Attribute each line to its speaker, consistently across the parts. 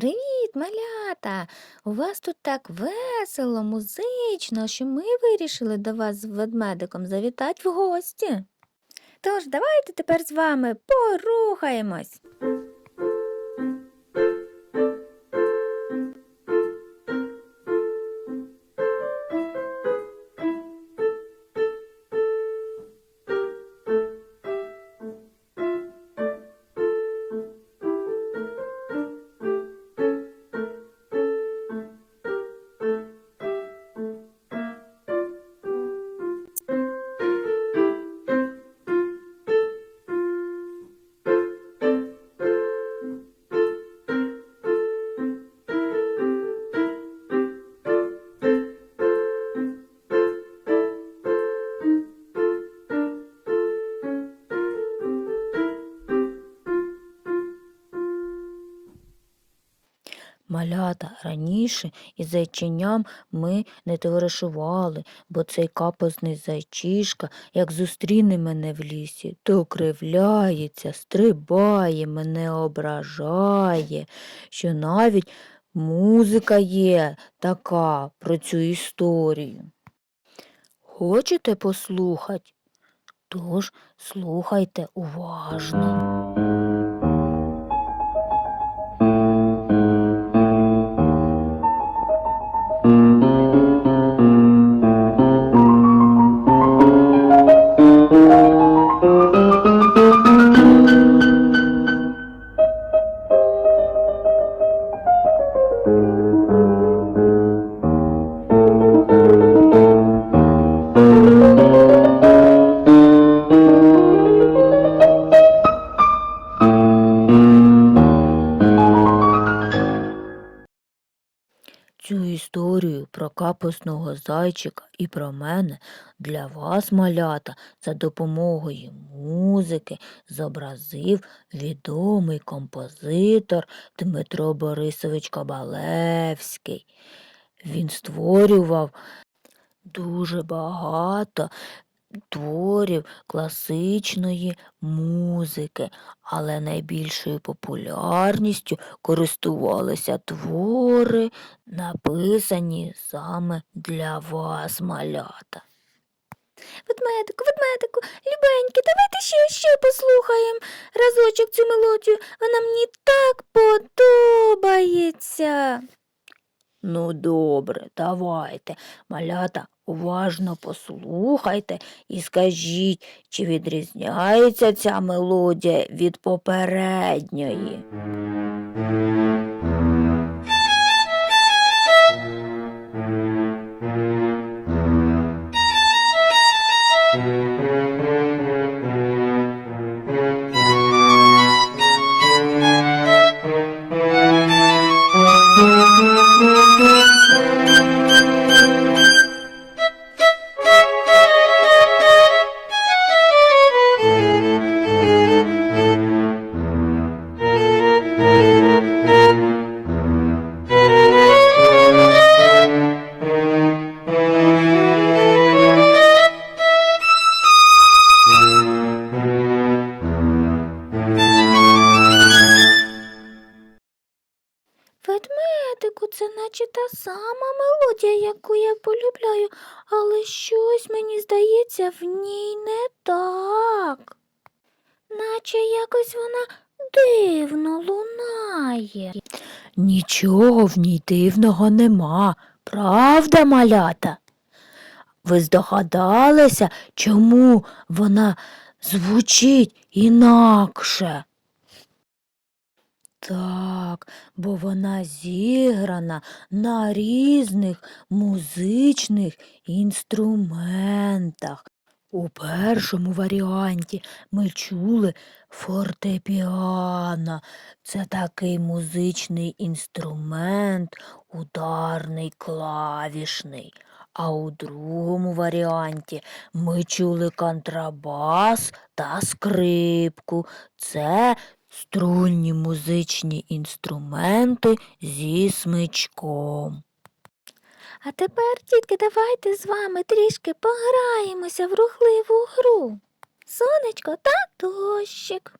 Speaker 1: Привіт, малята! У вас тут так весело, музично, що ми вирішили до вас з ведмедиком завітати в гості. Тож, давайте тепер з вами порухаємось. Раніше із зайченям ми не товаришували, бо цей капосний зайчишка, як зустріне мене в лісі, то кривляється, стрибає, мене ображає, що навіть музика є така про цю історію. Хочете послухати? Тож слухайте уважно. Капусного зайчика і про мене для вас, малята, за допомогою музики зобразив відомий композитор Дмитро Борисович Кабалевський. Він створював дуже багато творів класичної музики, але найбільшою популярністю користувалися твори, написані саме для вас, малята. Ведмедику, ведмедику, любеньки, давайте ще ще послухаємо разочок цю мелодію. Вона мені так подобається. Ну, добре, давайте, малята, уважно послухайте і скажіть, чи відрізняється ця мелодія від попередньої. Ведмедику, це наче та сама мелодія, яку я полюбляю, але щось мені здається в ній не так. Наче якось вона дивно лунає. Нічого в ній дивного нема, правда, малята? Ви здогадалися, чому вона звучить інакше? Так, бо вона зіграна на різних музичних інструментах. У першому варіанті ми чули фортепіано. Це такий музичний інструмент, ударний клавішний. А у другому варіанті ми чули контрабас та скрипку. Це струнні музичні інструменти зі смичком. А тепер, дітки, давайте з вами трішки пограємося в рухливу гру. Сонечко та дощик.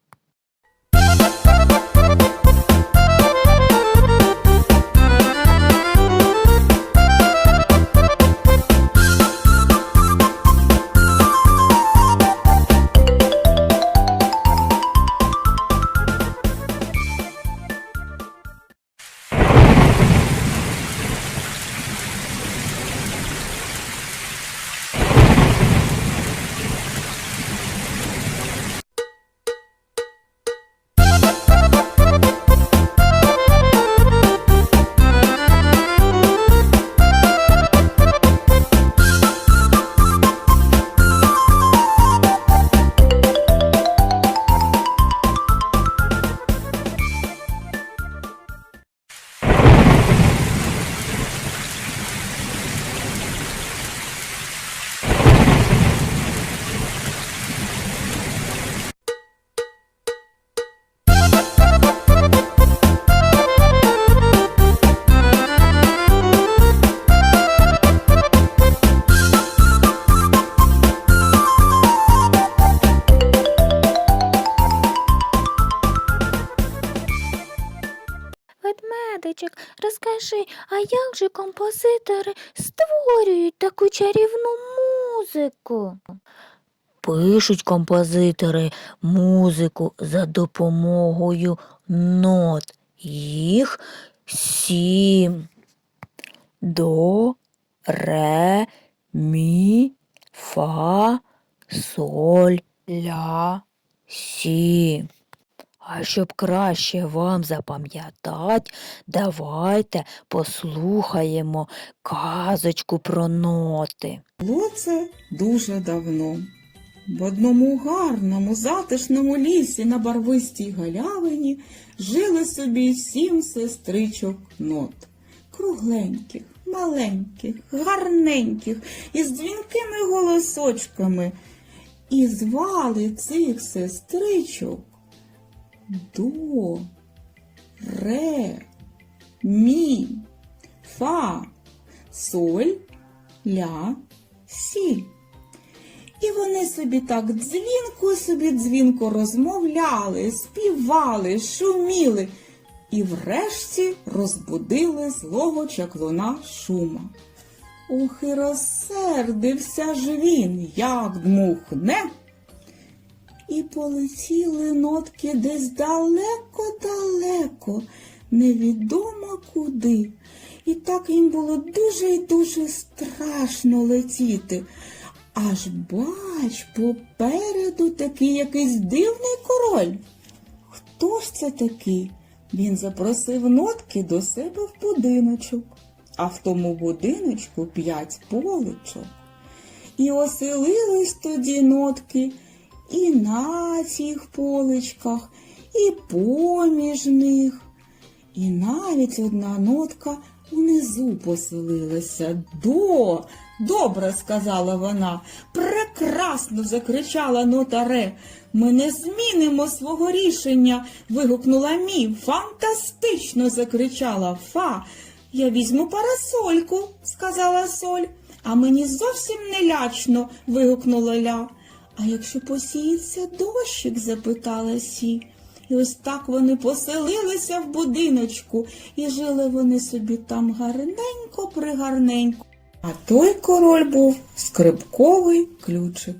Speaker 1: Композитори створюють таку чарівну музику? Пишуть композитори музику за допомогою нот. Їх сім. До, ре, мі, фа, соль, ля, сі. А щоб краще вам запам'ятати, давайте послухаємо казочку про ноти.
Speaker 2: Було це дуже давно. В одному гарному, затишному лісі на барвистій галявині жили собі сім сестричок нот. Кругленьких, маленьких, гарненьких, із дзвінкими голосочками. І звали цих сестричок до, ре, мі, фа, соль, ля, сі. І вони собі так дзвінко собі дзвінко розмовляли, співали, шуміли і врешті розбудили злого чаклуна шума. Ох, і розсердився ж він, як дмухне. І полетіли нотки десь далеко-далеко, невідомо куди. І так їм було дуже й дуже страшно летіти. Аж бач, попереду такий якийсь дивний король. Хто ж це такий? Він запросив нотки до себе в будиночок, а в тому будиночку п'ять поличок. І оселились тоді нотки і на цих поличках, і поміж них. І навіть одна нотка унизу поселилася. До, добре, сказала вона, прекрасно закричала нота Ре. Ми не змінимо свого рішення. вигукнула Мі. Фантастично закричала Фа. Я візьму парасольку, сказала Соль. А мені зовсім не лячно. вигукнула Ля. А якщо посіється дощик? запитала Сі. І ось так вони поселилися в будиночку, і жили вони собі там гарненько пригарненько. А той король був скрипковий ключик.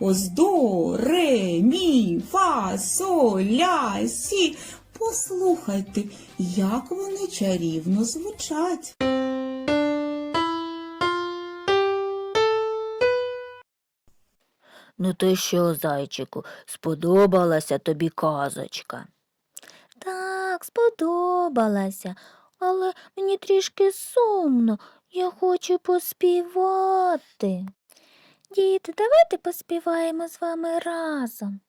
Speaker 2: Ось до, ре, мі, фа, соль, ля, сі. Послухайте, як вони чарівно звучать.
Speaker 1: Ну то що, зайчику, сподобалася тобі казочка? Так, сподобалася, але мені трішки сумно. Я хочу поспівати. Діти, давайте поспіваємо з вами разом.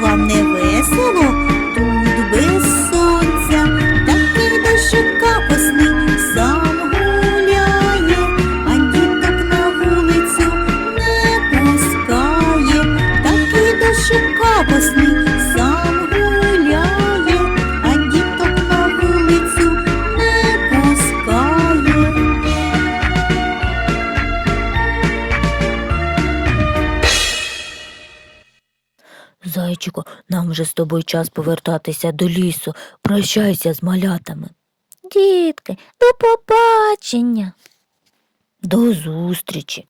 Speaker 3: Вам не весело?
Speaker 1: Нам вже з тобою час повертатися до лісу. Прощайся з малятами. Дітки, до побачення. До зустрічі.